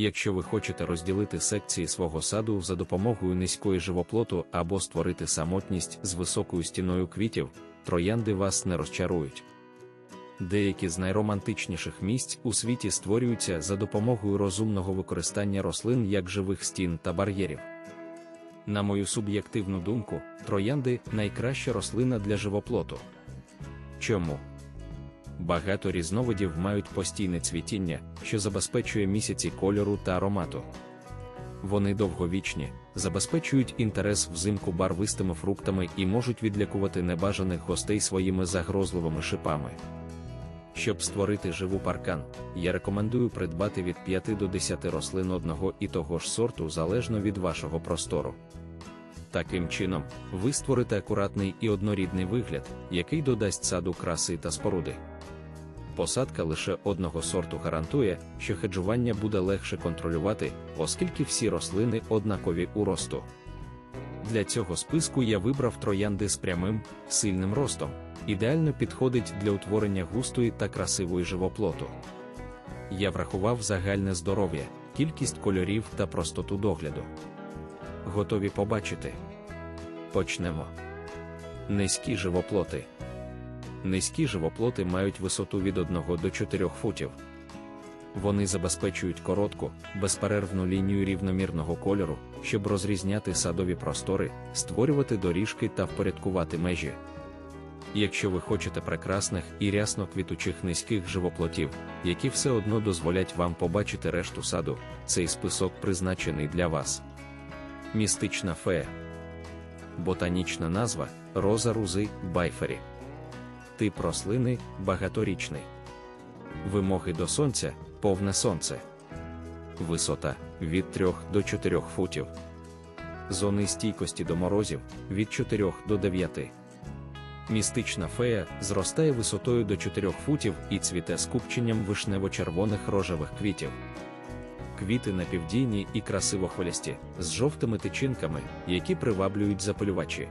Якщо ви хочете розділити секції свого саду за допомогою низької живоплоту або створити самотність з високою стіною квітів, троянди вас не розчарують. Деякі з найромантичніших місць у світі створюються за допомогою розумного використання рослин як живих стін та бар'єрів. На мою суб'єктивну думку, троянди найкраща рослина для живоплоту. Чому? Багато різновидів мають постійне цвітіння, що забезпечує місяці кольору та аромату. Вони довговічні, забезпечують інтерес взимку барвистими фруктами і можуть відлякувати небажаних гостей своїми загрозливими шипами. Щоб створити живу паркан, я рекомендую придбати від 5 до 10 рослин одного і того ж сорту залежно від вашого простору. Таким чином, ви створите акуратний і однорідний вигляд, який додасть саду краси та споруди. Посадка лише одного сорту гарантує, що хеджування буде легше контролювати, оскільки всі рослини однакові у росту. Для цього списку я вибрав троянди з прямим, сильним ростом, ідеально підходить для утворення густої та красивої живоплоту. Я врахував загальне здоров'я, кількість кольорів та простоту догляду. Готові побачити. Почнемо. Низькі живоплоти. Низькі живоплоти мають висоту від 1 до 4 футів. Вони забезпечують коротку, безперервну лінію рівномірного кольору, щоб розрізняти садові простори, створювати доріжки та впорядкувати межі. Якщо ви хочете прекрасних і рясно квітучих низьких живоплотів, які все одно дозволять вам побачити решту саду, цей список призначений для вас. Містична фея. Ботанічна назва роза рузи байфері. Тип рослини багаторічний. Вимоги до сонця повне сонце. Висота від 3 до 4 футів. Зони стійкості до морозів від 4 до 9. Містична фея зростає висотою до 4 футів і цвіте скупченням вишнево-червоних рожевих квітів. Квіти напівдійні і красиво хвилясті, з жовтими тичинками, які приваблюють запилювачі.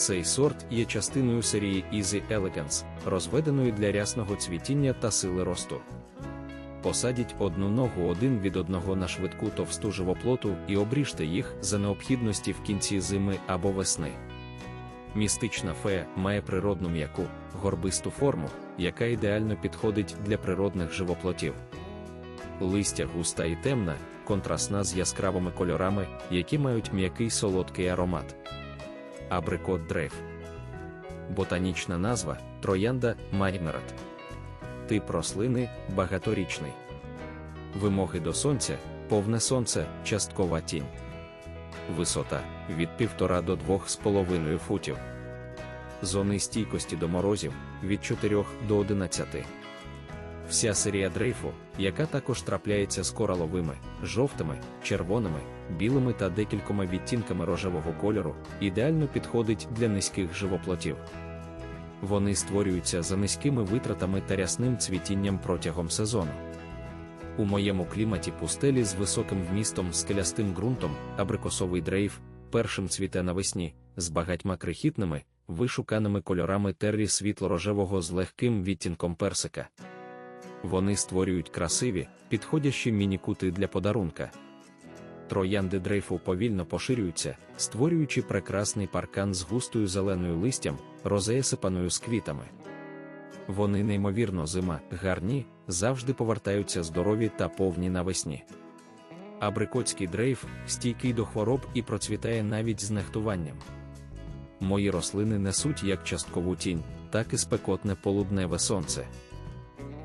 Цей сорт є частиною серії Easy Elegance, розведеної для рясного цвітіння та сили росту. Посадіть одну ногу один від одного на швидку товсту живоплоту і обріжте їх за необхідності в кінці зими або весни. Містична фея має природну м'яку, горбисту форму, яка ідеально підходить для природних живоплотів. Листя густа і темна, контрастна з яскравими кольорами, які мають м'який солодкий аромат. Абрикот дрейф. Ботанічна назва троянда Марімерат. Тип рослини багаторічний. Вимоги до сонця повне сонце, часткова тінь. Висота від 1,5 до 2,5 футів. Зони стійкості до морозів від 4 до 11. Вся серія дрейфу, яка також трапляється з кораловими, жовтими, червоними, білими та декількома відтінками рожевого кольору, ідеально підходить для низьких живоплотів. Вони створюються за низькими витратами та рясним цвітінням протягом сезону. У моєму кліматі пустелі з високим вмістом скелястим ґрунтом, абрикосовий дрейф, першим цвіте навесні, з багатьма крихітними, вишуканими кольорами террі світло-рожевого з легким відтінком персика. Вони створюють красиві, підходящі міні-кути для подарунка. Троянди дрейфу повільно поширюються, створюючи прекрасний паркан з густою зеленою листям, розеясипаною з квітами. Вони неймовірно зима, гарні, завжди повертаються здорові та повні навесні. Абрикотський дрейф стійкий до хвороб і процвітає навіть з нехтуванням. Мої рослини несуть як часткову тінь, так і спекотне полудневе сонце.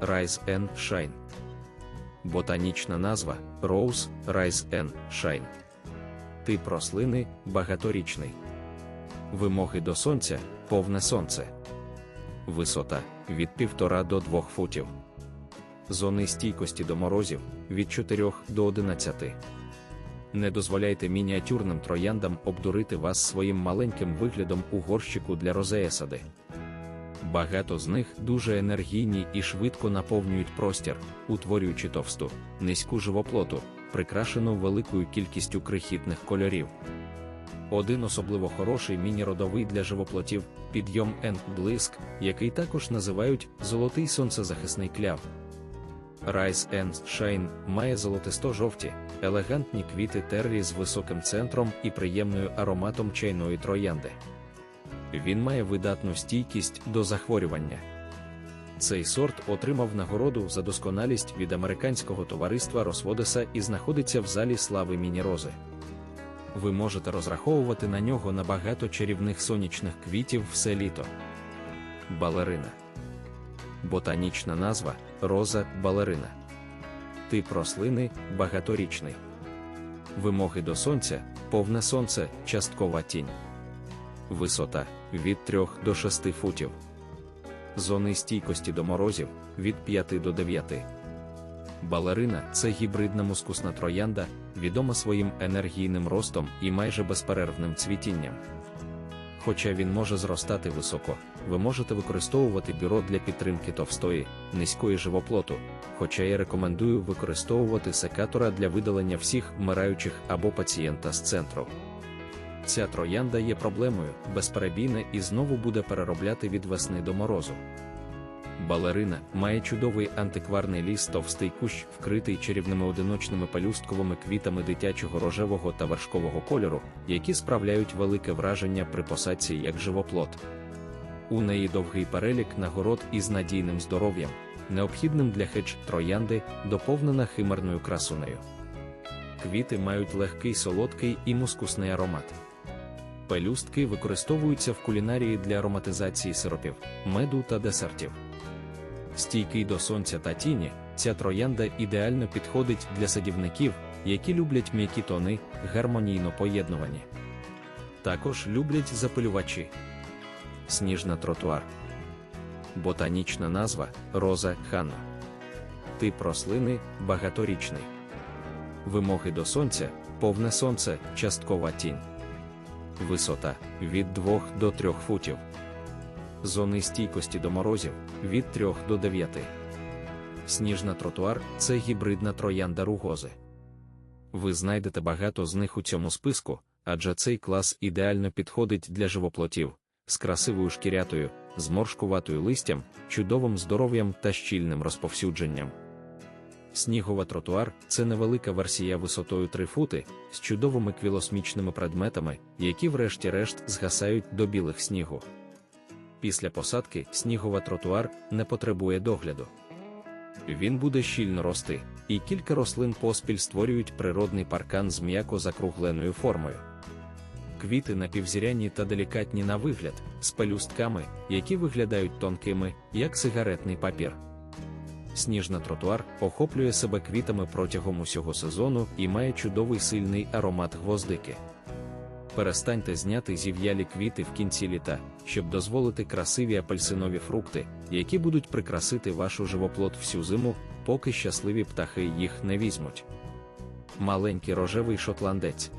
Rise and Shine. Ботанічна назва Rose Rise and Shine. Тип рослини багаторічний. Вимоги до сонця повне сонце. Висота від 1,5 до 2 футів. Зони стійкості до морозів від 4 до 11. Не дозволяйте мініатюрним трояндам обдурити вас своїм маленьким виглядом у горщику для розеясади. Багато з них дуже енергійні і швидко наповнюють простір, утворюючи товсту, низьку живоплоту, прикрашену великою кількістю крихітних кольорів. Один особливо хороший міні-родовий для живоплотів підйом енд блиск, який також називають золотий сонцезахисний кляв. Rise and Shine має золотисто-жовті, елегантні квіти террі з високим центром і приємною ароматом чайної троянди. Він має видатну стійкість до захворювання. Цей сорт отримав нагороду за досконалість від американського товариства Росводеса і знаходиться в залі слави Мінірози. Ви можете розраховувати на нього на багато чарівних сонячних квітів все літо. Балерина. Ботанічна назва роза балерина. Тип рослини багаторічний. Вимоги до сонця повне сонце, часткова тінь. Висота від 3 до 6 футів. Зони стійкості до морозів від 5 до 9. Балерина це гібридна мускусна троянда, відома своїм енергійним ростом і майже безперервним цвітінням. Хоча він може зростати високо, ви можете використовувати бюро для підтримки товстої, низької живоплоту, хоча я рекомендую використовувати секатора для видалення всіх вмираючих або пацієнта з центру. Ця троянда є проблемою, безперебійна і знову буде переробляти від весни до морозу. Балерина має чудовий антикварний ліс товстий кущ, вкритий чарівними одиночними пелюстковими квітами дитячого рожевого та вершкового кольору, які справляють велике враження при посадці як живоплод. У неї довгий перелік нагород із надійним здоров'ям, необхідним для хедж троянди, доповнена химерною красунею. Квіти мають легкий солодкий і мускусний аромат. Пелюстки використовуються в кулінарії для ароматизації сиропів, меду та десертів. Стійкий до сонця та тіні, ця троянда ідеально підходить для садівників, які люблять м'які тони, гармонійно поєднувані. Також люблять запилювачі. Сніжна тротуар. Ботанічна назва роза ханна. Тип рослини багаторічний. Вимоги до сонця повне сонце, часткова тінь. Висота від 2 до 3 футів. Зони стійкості до морозів від 3 до 9. Сніжна тротуар це гібридна троянда ругози. Ви знайдете багато з них у цьому списку, адже цей клас ідеально підходить для живоплотів з красивою шкірятою, зморшкуватою листям, чудовим здоров'ям та щільним розповсюдженням. Снігова тротуар це невелика версія висотою 3 фути з чудовими квілосмічними предметами, які врешті-решт згасають до білих снігу. Після посадки снігова тротуар не потребує догляду. Він буде щільно рости, і кілька рослин поспіль створюють природний паркан з м'яко закругленою формою. Квіти напівзіряні та делікатні на вигляд, з пелюстками, які виглядають тонкими, як сигаретний папір. Сніжна тротуар охоплює себе квітами протягом усього сезону і має чудовий сильний аромат гвоздики. Перестаньте зняти зів'ялі квіти в кінці літа, щоб дозволити красиві апельсинові фрукти, які будуть прикрасити вашу живоплот всю зиму, поки щасливі птахи їх не візьмуть. Маленький рожевий шотландець.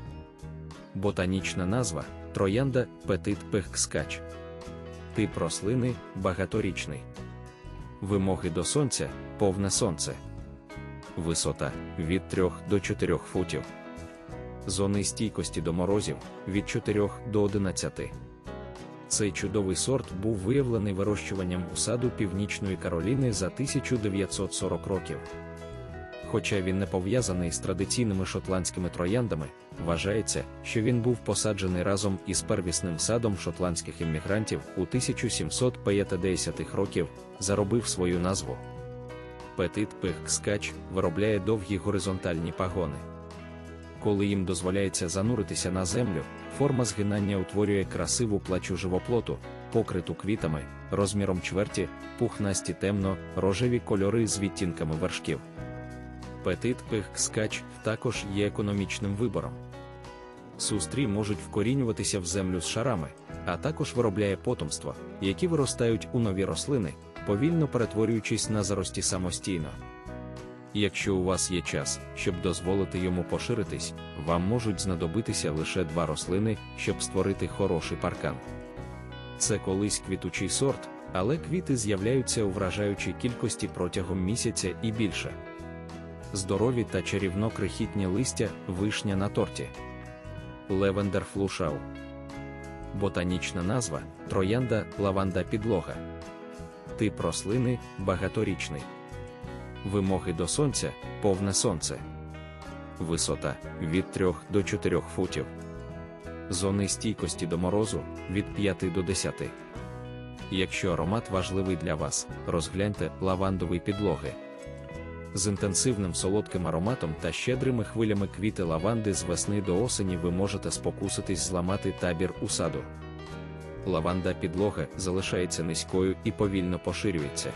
Ботанічна назва троянда Петит пехкскач. Тип рослини багаторічний. Вимоги до сонця повне сонце. Висота від 3 до 4 футів. Зони стійкості до морозів від 4 до 11. Цей чудовий сорт був виявлений вирощуванням у саду Північної Кароліни за 1940 років. Хоча він не пов'язаний з традиційними шотландськими трояндами, вважається, що він був посаджений разом із первісним садом шотландських іммігрантів у 1750-х років, заробив свою назву. Петит пихкскач виробляє довгі горизонтальні пагони. Коли їм дозволяється зануритися на землю, форма згинання утворює красиву плачу живоплоту, покриту квітами, розміром чверті, пухнасті темно, рожеві кольори з відтінками вершків. Петит пихкскач також є економічним вибором. Сустрі можуть вкорінюватися в землю з шарами, а також виробляє потомство, які виростають у нові рослини, повільно перетворюючись на зарості самостійно. Якщо у вас є час, щоб дозволити йому поширитись, вам можуть знадобитися лише два рослини, щоб створити хороший паркан. Це колись квітучий сорт, але квіти з'являються у вражаючій кількості протягом місяця і більше. Здорові та чарівно крихітні листя, вишня на торті. Левендер флушау. Ботанічна назва троянда лаванда підлога. Тип рослини багаторічний. Вимоги до сонця повне сонце. Висота від 3 до 4 футів. Зони стійкості до морозу від 5 до 10. Якщо аромат важливий для вас, розгляньте лавандові підлоги. З інтенсивним солодким ароматом та щедрими хвилями квіти лаванди з весни до осені ви можете спокуситись зламати табір у саду. Лаванда підлога залишається низькою і повільно поширюється.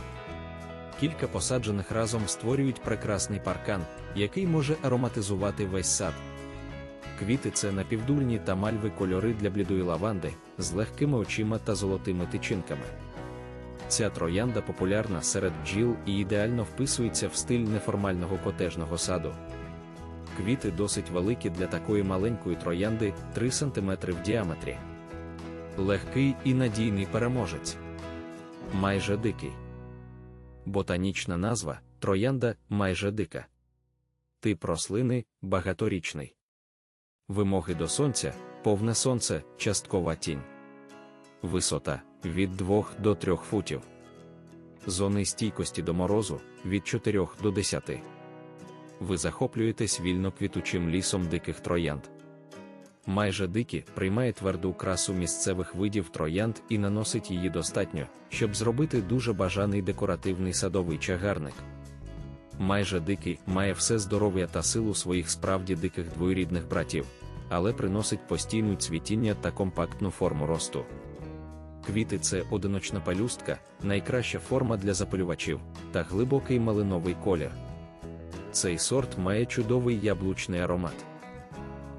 Кілька посаджених разом створюють прекрасний паркан, який може ароматизувати весь сад. Квіти це напівдульні та мальви кольори для блідої лаванди з легкими очима та золотими тичинками. Ця троянда популярна серед бджіл і ідеально вписується в стиль неформального котежного саду. Квіти досить великі для такої маленької троянди 3 см в діаметрі. Легкий і надійний переможець. Майже дикий. Ботанічна назва троянда майже дика. Тип рослини багаторічний. Вимоги до сонця повне сонце, часткова тінь. Висота від 2 до 3 футів. Зони стійкості до морозу від 4 до 10. Ви захоплюєтесь вільно квітучим лісом диких троянд. Майже дикі приймає тверду красу місцевих видів троянд і наносить її достатньо, щоб зробити дуже бажаний декоративний садовий чагарник. Майже дикий має все здоров'я та силу своїх справді диких двоюрідних братів, але приносить постійну цвітіння та компактну форму росту. Квіти це одиночна пелюстка, найкраща форма для запалювачів та глибокий малиновий колір. Цей сорт має чудовий яблучний аромат.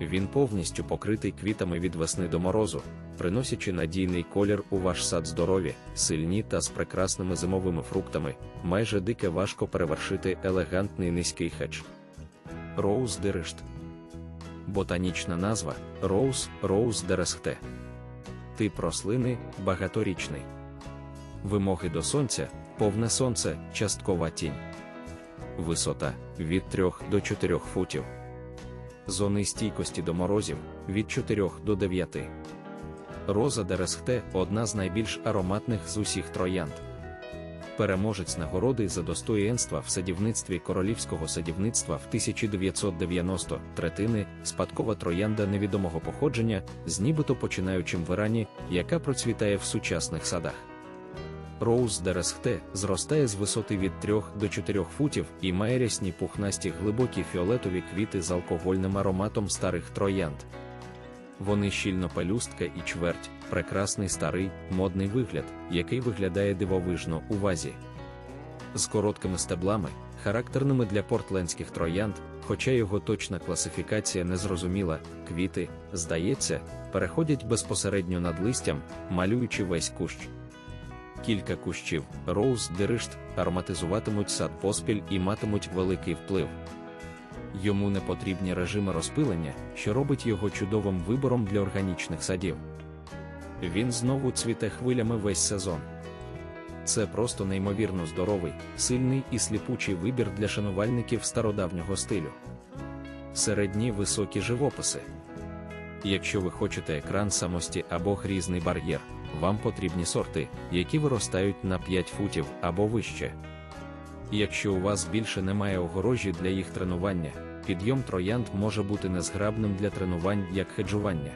Він повністю покритий квітами від весни до морозу, приносячи надійний колір у ваш сад здорові, сильні та з прекрасними зимовими фруктами, майже дике важко перевершити елегантний низький хедж. Роуз Дерешт. Ботанічна назва Роуз Роуз Дересхте. Тип рослини багаторічний. Вимоги до сонця повне сонце, часткова тінь. Висота від 3 до 4 футів. Зони стійкості до морозів від 4 до 9. Роза Дересхте одна з найбільш ароматних з усіх троянд. Переможець нагороди за достоєнства в садівництві королівського садівництва в 1990 третини, спадкова троянда невідомого походження, з нібито починаючим в Ірані, яка процвітає в сучасних садах. Роуз Дересхте зростає з висоти від 3 до 4 футів і має рясні пухнасті глибокі фіолетові квіти з алкогольним ароматом старих троянд. Вони щільно пелюстка і чверть, прекрасний старий, модний вигляд, який виглядає дивовижно у вазі. З короткими стеблами, характерними для портлендських троянд, хоча його точна класифікація не зрозуміла, квіти, здається, переходять безпосередньо над листям, малюючи весь кущ. Кілька кущів, роуз деришт, ароматизуватимуть сад поспіль і матимуть великий вплив. Йому не потрібні режими розпилення, що робить його чудовим вибором для органічних садів. Він знову цвіте хвилями весь сезон. Це просто неймовірно здоровий, сильний і сліпучий вибір для шанувальників стародавнього стилю. Середні високі живописи. Якщо ви хочете екран самості або грізний бар'єр, вам потрібні сорти, які виростають на 5 футів або вище. Якщо у вас більше немає огорожі для їх тренування, підйом троянд може бути незграбним для тренувань як хеджування.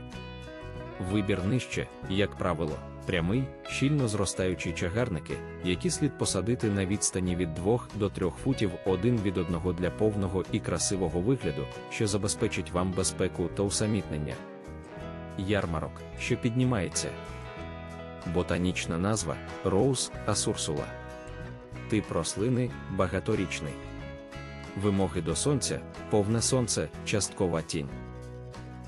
Вибір нижче, як правило, прямий, щільно зростаючі чагарники, які слід посадити на відстані від 2 до 3 футів один від одного для повного і красивого вигляду, що забезпечить вам безпеку та усамітнення. Ярмарок, що піднімається. Ботанічна назва Роуз Асурсула. Тип рослини багаторічний. Вимоги до сонця повне сонце, часткова тінь.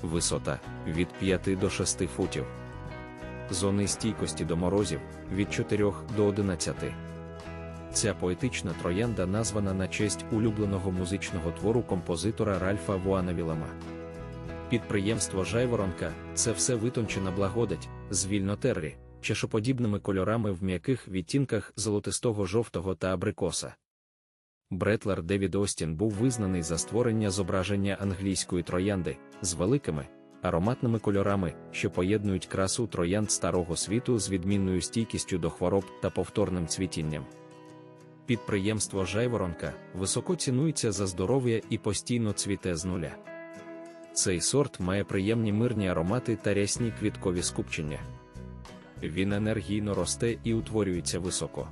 Висота від 5 до 6 футів. Зони стійкості до морозів від 4 до 11. Ця поетична троянда названа на честь улюбленого музичного твору композитора Ральфа Вуанавілама. Підприємство Жайворонка це все витончена благодать, звільно террі, чашоподібними кольорами в м'яких відтінках золотистого жовтого та абрикоса. Бретлер Девід Остін був визнаний за створення зображення англійської троянди з великими, ароматними кольорами, що поєднують красу троянд старого світу з відмінною стійкістю до хвороб та повторним цвітінням. Підприємство Жайворонка високо цінується за здоров'я і постійно цвіте з нуля. Цей сорт має приємні мирні аромати та рясні квіткові скупчення. Він енергійно росте і утворюється високо.